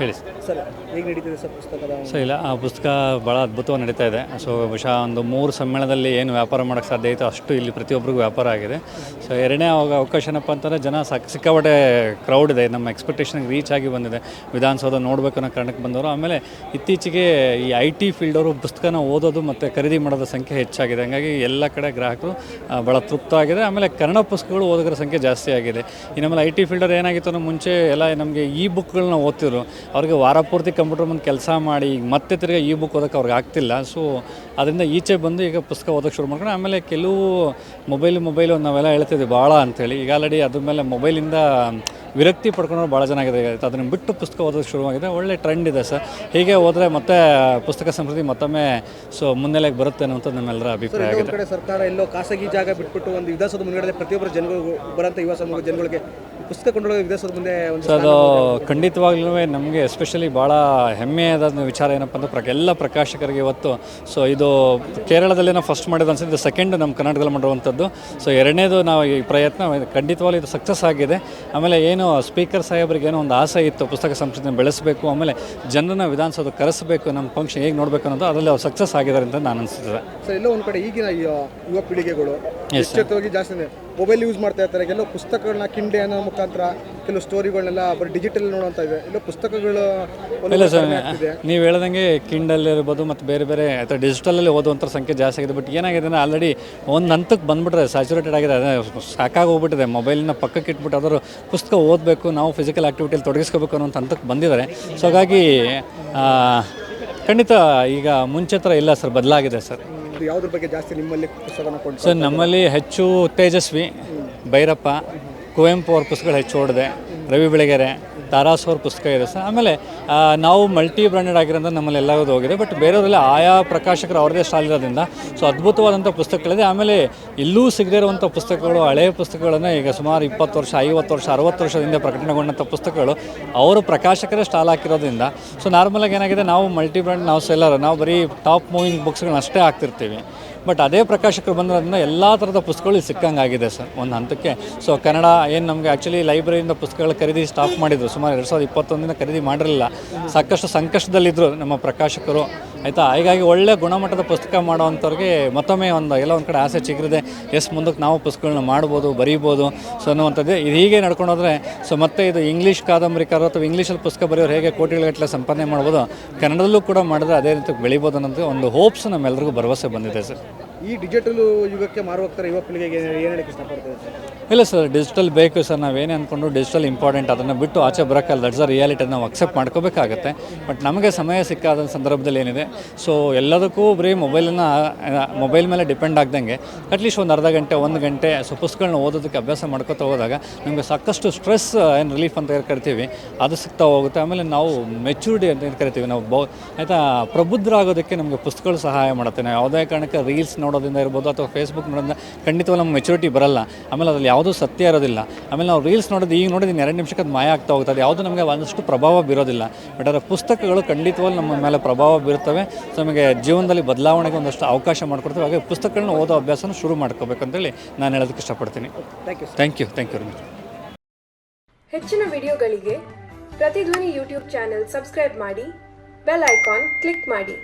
ಹೇಳಿ. Sir sir ಹೇಗೆ ನಡೀತಿದೆ ಸರ್ ಪುಸ್ತಕದ ಸೊ ಇಲ್ಲ ಆ ಪುಸ್ತಕ ಭಾಳ ಅದ್ಭುತವಾಗಿ ನಡೀತಾ ಇದೆ. ಸೊ ಬಹುಶಃ ಒಂದು ಮೂರು ಸಮ್ಮೇಳನದಲ್ಲಿ ಏನು ವ್ಯಾಪಾರ ಮಾಡೋಕ್ಕೆ ಸಾಧ್ಯ ಇತ್ತು ಅಷ್ಟು ಇಲ್ಲಿ ಪ್ರತಿಯೊಬ್ಬರಿಗೂ ವ್ಯಾಪಾರ ಆಗಿದೆ. ಸೊ ಎರಡನೇ ಅವಾಗ ಅವಕಾಶ ಏನಪ್ಪ ಅಂತಂದರೆ ಜನ ಸಕ್ ಸಿಕ್ಕಾಪಟ್ಟೆ ಕ್ರೌಡ್ ಇದೆ. ನಮ್ಮ ಎಕ್ಸ್ಪೆಕ್ಟೇಷನ್ಗೆ ರೀಚ್ ಆಗಿ ಬಂದಿದೆ. ವಿಧಾನಸೌಧ ನೋಡಬೇಕು ಅನ್ನೋ ಕಾರಣಕ್ಕೆ ಬಂದವರು. ಆಮೇಲೆ ಇತ್ತೀಚೆಗೆ ಈ ಐ ಟಿ ಫೀಲ್ಡವರು ಪುಸ್ತಕನ ಓದೋದು ಮತ್ತು ಖರೀದಿ ಮಾಡೋದ್ರ ಸಂಖ್ಯೆ ಹೆಚ್ಚಾಗಿದೆ. ಹಾಗಾಗಿ ಎಲ್ಲ ಕಡೆ ಗ್ರಾಹಕರು ಭಾಳ ತೃಪ್ತವಾಗಿದೆ. ಆಮೇಲೆ ಕನ್ನಡ ಪುಸ್ತಕಗಳು ಓದೋದ್ರ ಸಂಖ್ಯೆ ಜಾಸ್ತಿ ಆಗಿದೆ. ಈ ನಮ್ಮಲ್ಲಿ ಐ ಟಿ ಫೀಲ್ಡರ್ ಏನಾಗಿತ್ತು ಅಂದ್ರೆ ಮುಂಚೆ ಎಲ್ಲ ನಮಗೆ ಈ ಬುಕ್ಗಳನ್ನ ಓದ್ತಿದ್ರು. ಅವ್ರಿಗೆ ವಾರ ಪೂರ್ತಿ ಕಂಪ್ಯೂಟರ್ ಮುಂದೆ ಕೆಲಸ ಮಾಡಿ ಈಗ ಮತ್ತೆ ತಿರ್ಗಿ ಈ ಬುಕ್ ಓದೋಕೆ ಅವ್ರಿಗೆ ಆಗ್ತಿಲ್ಲ. ಸೊ ಅದರಿಂದ ಈಚೆ ಬಂದು ಈಗ ಪುಸ್ತಕ ಓದೋಕೆ ಶುರು ಮಾಡ್ಕೊಂಡು ಆಮೇಲೆ ಕೆಲವು ಮೊಬೈಲ್ ಮೊಬೈಲು ನಾವೆಲ್ಲ ಹೇಳ್ತಿದ್ವಿ ಭಾಳ ಅಂಥೇಳಿ ಈಗ ಆಲ್ರೆಡಿ ಅದ್ರ ಮೇಲೆ ಮೊಬೈಲಿಂದ ವಿರಕ್ತಿ ಪಡ್ಕೊಂಡ್ರೆ ಭಾಳ ಜನ ಆಗಿದೆ. ಅದನ್ನು ಬಿಟ್ಟು ಪುಸ್ತಕ ಓದೋಕೆ ಶುರುವಾಗಿದೆ ಒಳ್ಳೆ ಟ್ರೆಂಡ್ ಇದೆ ಸರ್. ಹೀಗೆ ಹೋದರೆ ಮತ್ತೆ ಪುಸ್ತಕ ಸಂಸ್ಕೃತಿ ಮತ್ತೊಮ್ಮೆ ಸೊ ಮುನ್ನೆಲೆಗೆ ಬರುತ್ತೆ ಅನ್ನೋಂಥ ನಮ್ಮೆಲ್ಲರ ಅಭಿಪ್ರಾಯ ಆಗಿದೆ. ಸರ್ಕಾರ ಎಲ್ಲೋ ಖಾಸಗಿ ಜಾಗ ಬಿಟ್ಬಿಟ್ಟು ಒಂದು ವಿಧಾನಸೌಧ ಮುನ್ನಡೆದ ಪ್ರತಿಯೊಬ್ಬರ ಜನಗಳು ಬರೋಂಥ ಯುವ ಸಮೂಹ ಜನಗಳಿಗೆ ಪುಸ್ತಕ ಕೊಂಡೊಳಗೆ ವಿದೇಶದ ಮುಂದೆ ಒಂದು ಸೊ ಅದು ಖಂಡಿತವಾಗ್ಲೂ ನಮಗೆ ಎಸ್ಪೆಷಲಿ ಭಾಳ ಹೆಮ್ಮೆಯಾದ ವಿಚಾರ ಏನಪ್ಪ ಅಂದ್ರೆ ಪ್ರ ಎಲ್ಲ ಪ್ರಕಾಶಕರಿಗೆ ಇವತ್ತು ಸೊ ಇದು ಕೇರಳದಲ್ಲಿ ನಾವು ಫಸ್ಟ್ ಮಾಡಿದ ಅನ್ಸುತ್ತೆ ಇದು ಸೆಕೆಂಡ್ ನಮ್ಮ ಕರ್ನಾಟಕದಲ್ಲಿ ಮಾಡಿರುವಂಥದ್ದು. ಸೊ ಎರಡನೇದು ನಾವು ಈ ಪ್ರಯತ್ನ ಖಂಡಿತವಾಗ್ಲೂ ಇದು ಸಕ್ಸಸ್ ಆಗಿದೆ. ಆಮೇಲೆ ಏನು ಸ್ಪೀಕರ್ ಸಾಹೇಬರಿಗೆ ಏನೋ ಒಂದು ಆಸೆ ಇತ್ತು ಪುಸ್ತಕ ಸಂಸ್ಕೃತಿನ ಬೆಳೆಸಬೇಕು ಆಮೇಲೆ ಜನರನ್ನ ವಿಧಾನಸೌಧ ಕರೆಸಬೇಕು ನಮ್ಮ ಫಂಕ್ಷನ್ ಹೇಗೆ ನೋಡಬೇಕು ಅನ್ನೋದು ಅದರಲ್ಲಿ ಅವ್ರು ಸಕ್ಸಸ್ ಆಗಿದ್ದಾರೆ ಅಂತ ನಾನು ಅನಿಸ್ತದೆ ಸರ್ ಎಲ್ಲೋ ಒಂದು ಕಡೆ ಈಗಿನ ಯುವ ಪೀಳಿಗೆಗಳು ಜಾಸ್ತಿ ಮೊಬೈಲ್ ಯೂಸ್ ಮಾಡ್ತಾ ಇರ್ತಾರೆ. ಕೆಲವು ಪುಸ್ತಕಗಳನ್ನ ಕಿಂಡೆ ಅನ್ನೋ ಮುಖಾಂತರ ಕೆಲವು ಸ್ಟೋರಿಗಳನ್ನೆಲ್ಲ ಬರೀ ಡಿಜಿಟಲ್ ನೋಡೋಂಥ ಇದೆ ಇಲ್ಲ ಪುಸ್ತಕಗಳು ಇಲ್ಲ ಸರ್ ನೀವು ಹೇಳ್ದಂಗೆ ಕಿಂಡಲ್ಲಿ ಇರ್ಬೋದು ಮತ್ತು ಬೇರೆ ಬೇರೆ ಅಥವಾ ಡಿಜಿಟಲಲ್ಲಿ ಓದುವಂಥ ಸಂಖ್ಯೆ ಜಾಸ್ತಿ ಆಗಿದೆ. ಬಟ್ ಏನಾಗಿದೆ ಅಂದರೆ ಆಲ್ರೆಡಿ ಒಂದು ಹಂತಕ್ಕೆ ಬಂದುಬಿಟ್ರೆ ಸ್ಯಾಚುರೇಟೆಡ್ ಆಗಿದೆ. ಅದೇ ಸಾಕಾಗಿ ಹೋಗ್ಬಿಟ್ಟಿದೆ. ಮೊಬೈಲ್ನ ಪಕ್ಕಕ್ಕೆ ಇಟ್ಬಿಟ್ಟು ಅದರ ಪುಸ್ತಕ ಓದಬೇಕು ನಾವು ಫಿಸಿಕಲ್ ಆ್ಯಕ್ಟಿವಿಟಿಯಲ್ಲಿ ತೊಡಗಿಸ್ಕೋಬೇಕು ಅನ್ನೋಂಥ ಹಂತಕ್ಕೆ ಬಂದಿದ್ದಾರೆ. ಸೊ ಹಾಗಾಗಿ ಖಂಡಿತ ಈಗ ಮುಂಚೆ ಥರ ಇಲ್ಲ ಸರ್ ಬದಲಾಗಿದೆ ಸರ್. ಇದು ಯಾವುದ್ರ ಬಗ್ಗೆ ಜಾಸ್ತಿ ನಿಮ್ಮಲ್ಲಿ ಪುಸ್ತಕನ ಕೊಂಡು ಸರ್, ನಮ್ಮಲ್ಲಿ ಹೆಚ್ಚು ತೇಜಸ್ವಿ, ಭೈರಪ್ಪ, ಕುವೆಂಪು ಅವ್ರ ಪುಸ್ತಕಗಳು ಹೆಚ್ಚು ಓಡಿದೆ. ರವಿ ಬೆಳಗೆರೆ ತಾರಾಸ್ ಅವ್ರ ಪುಸ್ತಕ ಇದೆ ಸರ್. ಆಮೇಲೆ ನಾವು ಮಲ್ಟಿ ಬ್ರ್ಯಾಂಡೆಡ್ ಆಗಿರೋದ್ರಿಂದ ನಮ್ಮಲ್ಲಿ ಎಲ್ಲವೂ ಹೋಗಿದೆ ಬಟ್ ಬೇರೆಯವರೆಲ್ಲ ಆಯಾ ಪ್ರಕಾಶಕರು ಅವ್ರದೇ ಸ್ಟಾಲ್ ಇರೋದ್ರಿಂದ ಸೊ ಅದ್ಭುತವಾದಂಥ ಪುಸ್ತಕಗಳಿದೆ. ಆಮೇಲೆ ಇಲ್ಲೂ ಸಿಗದೇ ಇರುವಂಥ ಪುಸ್ತಕಗಳು ಹಳೆಯ ಪುಸ್ತಕಗಳನ್ನು ಈಗ ಸುಮಾರು ಇಪ್ಪತ್ತು ವರ್ಷ, ಐವತ್ತು ವರ್ಷ, ಅರವತ್ತು ವರ್ಷದಿಂದ ಪ್ರಕಟಣೆಗೊಂಡಂಥ ಪುಸ್ತಕಗಳು ಅವರು ಪ್ರಕಾಶಕರೇ ಸ್ಟಾಲ್ ಹಾಕಿರೋದ್ರಿಂದ ಸೊ ನಾರ್ಮಲಾಗಿ ಏನಾಗಿದೆ, ನಾವು ಮಲ್ಟಿ ಬ್ರ್ಯಾಂಡ್ ನಾವು ಸೆಲ್ಲರ್ ನಾವು ಬರೀ ಟಾಪ್ ಮೂವಿಂಗ್ ಬುಕ್ಸ್ಗಳನ್ನ ಅಷ್ಟೇ ಹಾಕ್ತಿರ್ತೀವಿ. ಬಟ್ ಅದೇ ಪ್ರಕಾಶಕರು ಬಂದಿರೋದ್ರಿಂದ ಎಲ್ಲ ಥರದ ಪುಸ್ತಕಗಳು ಸಿಕ್ಕಂಗಾಗಿದೆ ಸರ್, ಒಂದು ಹಂತಕ್ಕೆ. ಸೊ ಕನ್ನಡ ಏನು ನಮಗೆ ಆ್ಯಕ್ಚುಲಿ ಲೈಬ್ರರಿಯಿಂದ ಪುಸ್ತಕಗಳ ಖರೀದಿ ಸ್ಟಾಪ್ ಮಾಡಿದ್ರು. ಸುಮಾರು ಎರಡು ಸಾವಿರದ ಇಪ್ಪತ್ತೊಂದಿನ ಖರೀದಿ ಮಾಡಿರಲಿಲ್ಲ. ಸಾಕಷ್ಟು ಸಂಕಷ್ಟದಲ್ಲಿದ್ದರು ನಮ್ಮ ಪ್ರಕಾಶಕರು. ಆಯಿತಾ? ಹೀಗಾಗಿ ಒಳ್ಳೆ ಗುಣಮಟ್ಟದ ಪುಸ್ತಕ ಮಾಡುವಂಥವ್ರಿಗೆ ಮತ್ತೊಮ್ಮೆ ಒಂದು, ಎಲ್ಲ ಒಂದು ಕಡೆ ಆಸೆ ಚಿಗ್ರಿದೆ. ಎಸ್ ಮುಂದಕ್ಕೆ ನಾವು ಪುಸ್ತಕಗಳನ್ನ ಮಾಡ್ಬೋದು, ಬರೀಬೋದು. ಸೊ ಅನ್ನುವಂಥದ್ದು. ಇದು ಹೀಗೆ ನಡ್ಕೊಂಡು ಹೋದರೆ ಸೊ ಮತ್ತೆ ಇದು ಇಂಗ್ಲೀಷ್ ಕಾದಂಬರಿಕಾರ ಅಥವಾ ಇಂಗ್ಲೀಷಲ್ಲಿ ಪುಸ್ತಕ ಬರೆಯೋರು ಹೇಗೆ ಕೋಟಿಗಳಗಟ್ಟಲೆ ಸಂಪಾದನೆ ಮಾಡ್ಬೋದು? ಕನ್ನಡದಲ್ಲೂ ಕೂಡ ಮಾಡಿದ್ರೆ ಅದೇ ರೀತಿ ಬೆಳಿಬೋದು ಅನ್ನೋದು ಒಂದು ಹೋಪ್ಸ್ ನಮ್ಮೆಲ್ಲರಿಗೂ ಭರವಸೆ ಬಂದಿದೆ ಸರ್. ಈ ಡಿಜಿಟಲ್ ಯುಗಕ್ಕೆ ಮಾರು ಹೋಗ್ತಾರೆ ಯುವ ಪೀಳಿಗೆಗೆ ಏನು ಹೇಳಕ್ಕೆ ಇಷ್ಟಪಡ್ತಾರೆ ಇಲ್ಲ ಸರ್ ಡಿಜಿಟಲ್ ಬೇಕು ಸರ್. ನಾವೇನೇ ಅಂದ್ಕೊಂಡು ಡಿಜಿಟಲ್ ಇಂಪಾರ್ಟೆಂಟ್ ಅದನ್ನು ಬಿಟ್ಟು ಆಚೆ ಬರೋಕ್ಕಲ್ಲ ದಟ್ಸ್ ಅ ರಿಯಾಲಿಟಿ ನಾವು ಅಕ್ಸೆಪ್ಟ್ ಮಾಡ್ಕೋಬೇಕಾಗತ್ತೆ. ಬಟ್ ನಮಗೆ ಸಮಯ ಸಿಕ್ಕಾದ ಸಂದರ್ಭದಲ್ಲಿ ಏನಿದೆ ಸೊ ಎಲ್ಲದಕ್ಕೂ ಬರೀ ಮೊಬೈಲನ್ನು ಮೊಬೈಲ್ ಮೇಲೆ ಡಿಪೆಂಡ್ ಆಗ್ದಂಗೆ ಅಟ್ಲೀಸ್ಟ್ ಒಂದು ಅರ್ಧ ಗಂಟೆ, ಒಂದು ಗಂಟೆ ಸೊ ಪುಸ್ತಕಗಳನ್ನ ಓದೋದಕ್ಕೆ ಅಭ್ಯಾಸ ಮಾಡ್ಕೋತಾ ಹೋದಾಗ ನಮಗೆ ಸಾಕಷ್ಟು ಸ್ಟ್ರೆಸ್ ಏನು ರಿಲೀಫ್ ಅಂತ ಕರಿತೀವಿ. ಅದು ಸಿಗ್ತಾ ಹೋಗುತ್ತೆ. ಆಮೇಲೆ ನಾವು ಮೆಚೂರಿಟಿ ಅಂತ ಕರಿತೀವಿ. ನಾವು ಬೌ ಆಯಿತಾ, ಪ್ರಬುದ್ಧರಾಗೋದಕ್ಕೆ ನಮಗೆ ಪುಸ್ತಕಗಳು ಸಹಾಯ ಮಾಡುತ್ತೆ. ನಾವು ಯಾವುದೇ ಕಾರಣಕ್ಕೆ ರೀಲ್ಸ್ ನೋಡೋದ್ರಿಂದ ಇರ್ಬೋದು ಅಥವಾ ಫೇಸ್ಬುಕ್ ನೋಡೋದ್ರಿಂದ ಖಂಡಿತವಾಗಿ ನಮ್ಮ ಮೆಚುರಿಟಿ ಬರಲ್ಲ. ಆಮೇಲೆ ಅದ್ರಲ್ಲಿ ಯಾವುದೂ ಸತ್ಯ ಇರೋದಿಲ್ಲ. ಆಮೇಲೆ ನಾವು ರೀಲ್ಸ್ ನೋಡೋದು ಈಗ ನೋಡಿದ ಎರಡು ನಿಮಿಷಕ್ಕೆ ಅದು ಮಾಯ ಆಗ್ತಾ ಹೋಗ್ತದೆ ಯಾವುದು ನಮಗೆ ಒಂದಷ್ಟು ಪ್ರಭಾವ ಬೀರೋದಿಲ್ಲ. ಬಟ್ ಅದರ ಪುಸ್ತಕಗಳು ಖಂಡಿತವಾಗಿ ನಮ್ಮ ಮೇಲೆ ಪ್ರಭಾವ ಬೀರುತ್ತವೆ. ಸೊ ನಮಗೆ ಜೀವನದಲ್ಲಿ ಬದಲಾವಣೆಗೆ ಒಂದಷ್ಟು ಅವಕಾಶ ಮಾಡಿಕೊಡ್ತವೆ. ಹಾಗೆ ಪುಸ್ತಕಗಳನ್ನ ಓದೋ ಅಭ್ಯಾಸನ ಶುರು ಮಾಡ್ಕೋಬೇಕು ಅಂತೇಳಿ ನಾನು ಹೇಳೋದಕ್ಕೆ ಇಷ್ಟಪಡ್ತೀನಿ. Thank you thank you thank you very much ಹೆಚ್ಚಿನ ವಿಡಿಯೋಗಳಿಗೆ ಪ್ರತಿಧ್ವನಿ ಯೂಟ್ಯೂಬ್ ಚಾನೆಲ್ ಸಬ್ಸ್ಕ್ರೈಬ್ ಮಾಡಿ ಬೆಲ್ ಐಕಾನ್ ಕ್ಲಿಕ್ ಮಾಡಿ.